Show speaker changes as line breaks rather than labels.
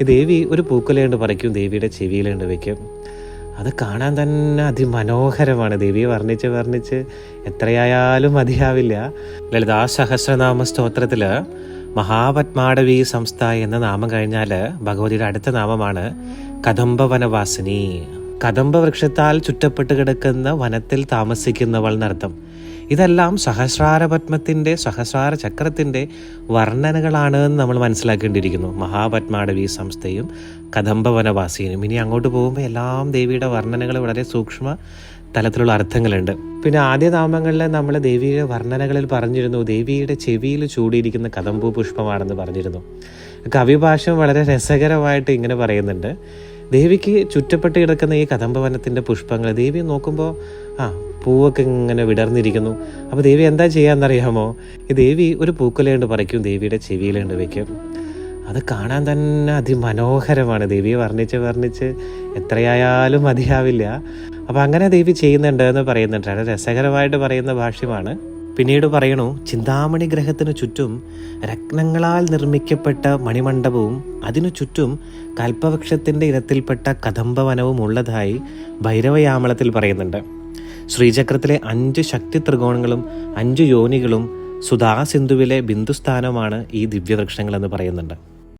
ദേവി ഒരു പൂക്കുലയുണ്ട് പറിക്കും ദേവിയുടെ ചെവിയിലുണ്ട് വയ്ക്കും. അത് കാണാൻ തന്നെ അതിമനോഹരമാണ്. ദേവിയെ വർണിച്ച് വർണിച്ച് എത്രയായാലും മതിയാവില്ല. ലളിതാ സഹസ്രനാമ സ്തോത്രത്തിൽ മഹാപത്മാടവി സംസ്ഥ എന്ന നാമം കഴിഞ്ഞാൽ ഭഗവതിയുടെ അടുത്ത നാമമാണ് കദംബ വനവാസിനി കദംബ വൃക്ഷത്താൽ ചുറ്റപ്പെട്ട് കിടക്കുന്ന വനത്തിൽ താമസിക്കുന്നവൾ എന്നർത്ഥം. ഇതെല്ലാം സഹസ്രാര പത്മത്തിന്റെ സഹസ്രാര ചക്രത്തിന്റെ വർണനകളാണ് എന്ന് നമ്മൾ മനസ്സിലാക്കേണ്ടിയിരിക്കുന്നു. മഹാപത്മാടവി സംസ്ഥയും കദംബ വനവാസിനും ഇനി അങ്ങോട്ട് പോകുമ്പോൾ എല്ലാം ദേവിയുടെ വർണനകൾ വളരെ സൂക്ഷ്മ തലത്തിലുള്ള അർത്ഥങ്ങളുണ്ട്. പിന്നെ ആദ്യ നാമങ്ങളിൽ നമ്മൾ ദേവിയുടെ വർണനകളിൽ പറഞ്ഞിരുന്നു. ദേവിയുടെ ചെവിയിൽ ചൂടിയിരിക്കുന്ന കദംബു പുഷ്പമാണെന്ന് പറഞ്ഞിരുന്നു. കവിഭാഷം വളരെ രസകരമായിട്ട് ഇങ്ങനെ പറയുന്നുണ്ട്. ദേവിക്ക് ചുറ്റപ്പെട്ട് കിടക്കുന്ന ഈ കദംബവനത്തിന്റെ പുഷ്പങ്ങൾ ദേവി നോക്കുമ്പോൾ ആ പൂവൊക്കെ ഇങ്ങനെ വിടർന്നിരിക്കുന്നു. അപ്പോൾ ദേവി എന്താ ചെയ്യാന്നറിയാമോ? ഈ ദേവി ഒരു പൂക്കുലയുണ്ട് പറിക്കും ദേവിയുടെ ചെവിയിലുണ്ട് വയ്ക്കും അത് കാണാൻ തന്നെ അതിമനോഹരമാണ്. ദേവിയെ വർണിച്ച് വർണിച്ച് എത്രയായാലും മതിയാവില്ല. അപ്പോൾ അങ്ങനെ ദേവി ചെയ്യുന്നുണ്ട് എന്ന് പറയുന്നുണ്ട്. വളരെ രസകരമായിട്ട് പറയുന്ന ഭാഷ്യമാണ്. പിന്നീട് പറയണു ചിന്താമണി ഗ്രഹത്തിനു ചുറ്റും രത്നങ്ങളാൽ നിർമ്മിക്കപ്പെട്ട മണിമണ്ഡപവും അതിനു ചുറ്റും കൽപ്പവൃക്ഷത്തിന്റെ ഇനത്തിൽപ്പെട്ട കദംബവനവും ഉള്ളതായി ഭൈരവയാമളത്തിൽ പറയുന്നുണ്ട്. ശ്രീചക്രത്തിലെ അഞ്ച് ശക്തി ത്രികോണങ്ങളും അഞ്ച് യോനികളും സുധാസിന്ധുവിലെ ബിന്ദുസ്ഥാനമാണ് ഈ ദിവ്യവൃക്ഷങ്ങളെന്ന് പറയുന്നുണ്ട്.